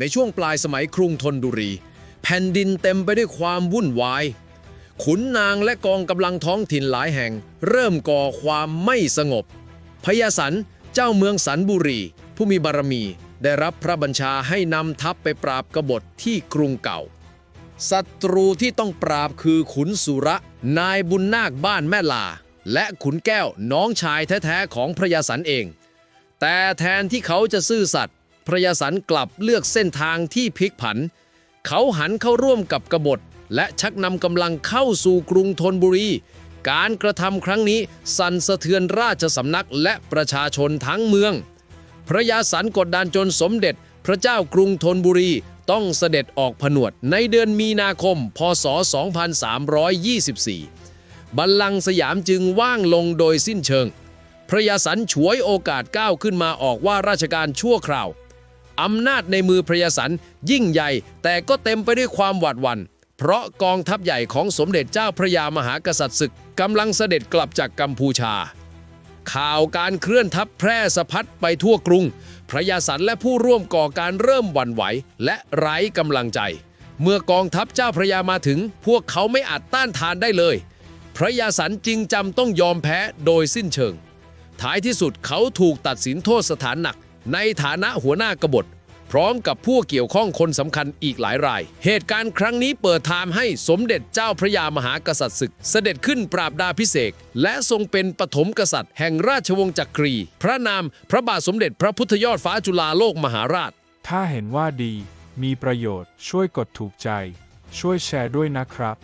ในช่วงปลายสมัยกรุงธนบุรี แผ่นดินเต็มไปด้วยความวุ่นวาย ขุนนางและกองกำลังท้องถิ่นหลายแห่ง เริ่มก่อความไม่สงบ พญาสันเจ้าเมืองสันบุรี ผู้มีบารมีได้รับพระบัญชาให้นำทัพไปปราบกบฏที่กรุงเก่า ศัตรูที่ต้องปราบคือขุนสุระ นายบุญนาคบ้านแม่ลา และขุนแก้วน้องชายแท้ๆของพระยาสันเอง แต่แทนที่เขาจะซื่อสัตย์ พระยาสันกลับเลือกเส้นทางที่พลิกผัน เขาหันเข้าร่วมกับกบฏ และชักนำกำลังเข้าสู่กรุงธนบุรี การกระทำครั้งนี้สั่นสะเทือนราชสำนักและประชาชนทั้งเมือง พระยาสันกดดันจนสมเด็จ พระเจ้ากรุงธนบุรีต้องเสด็จออกผนวดในเดือนมีนาคม พศ 2324 บัลลังก์สยามจึงว่างลงโดยสิ้นเชิง พระยาสันฉวยโอกาสก้าวขึ้นมาออกว่าราชการชั่วคราว อำนาจในมือพระยาสันยิ่งใหญ่ แต่ก็เต็มไปด้วยความหวาดหวัน่นเพราะกองทัพใหญ่ของสมเด็จเจ้าพระยามหากษัตริย์ศึกกำลังเสด็จกลับจากกัมพูชา ข่าวการเคลื่อนทัพแพร่สะพัดไปทั่วกรุง พระยาสันและผู้ร่วมก่อการเริ่มหวั่นไหว และไร้กำลังใจ เมื่อกองทัพเจ้าพระยามาถึง พวกเขาไม่อาจต้านทานได้เลย พระยาสันจึงจำต้องยอมแพ้โดยสิ้นเชิง ท้ายที่สุดเขาถูกตัดสินโทษสถานหนัก ในฐานะหัวหน้ากบฏ พร้อมกับผู้เกี่ยวข้องคนสำคัญอีกหลายราย เหตุการณ์ครั้งนี้เปิดทางให้สมเด็จเจ้าพระยามหากษัตริย์ศึก เสด็จขึ้นปราบดาพิเศษและทรงเป็นปฐมกษัตริย์ แห่งราชวงศ์จักรี พระนามพระบาทสมเด็จพระพุทธยอดฟ้าจุฬาโลกมหาราช ถ้าเห็นว่าดี มีประโยชน์ช่วยกดถูกใจ ช่วยแชร์ด้วยนะครับ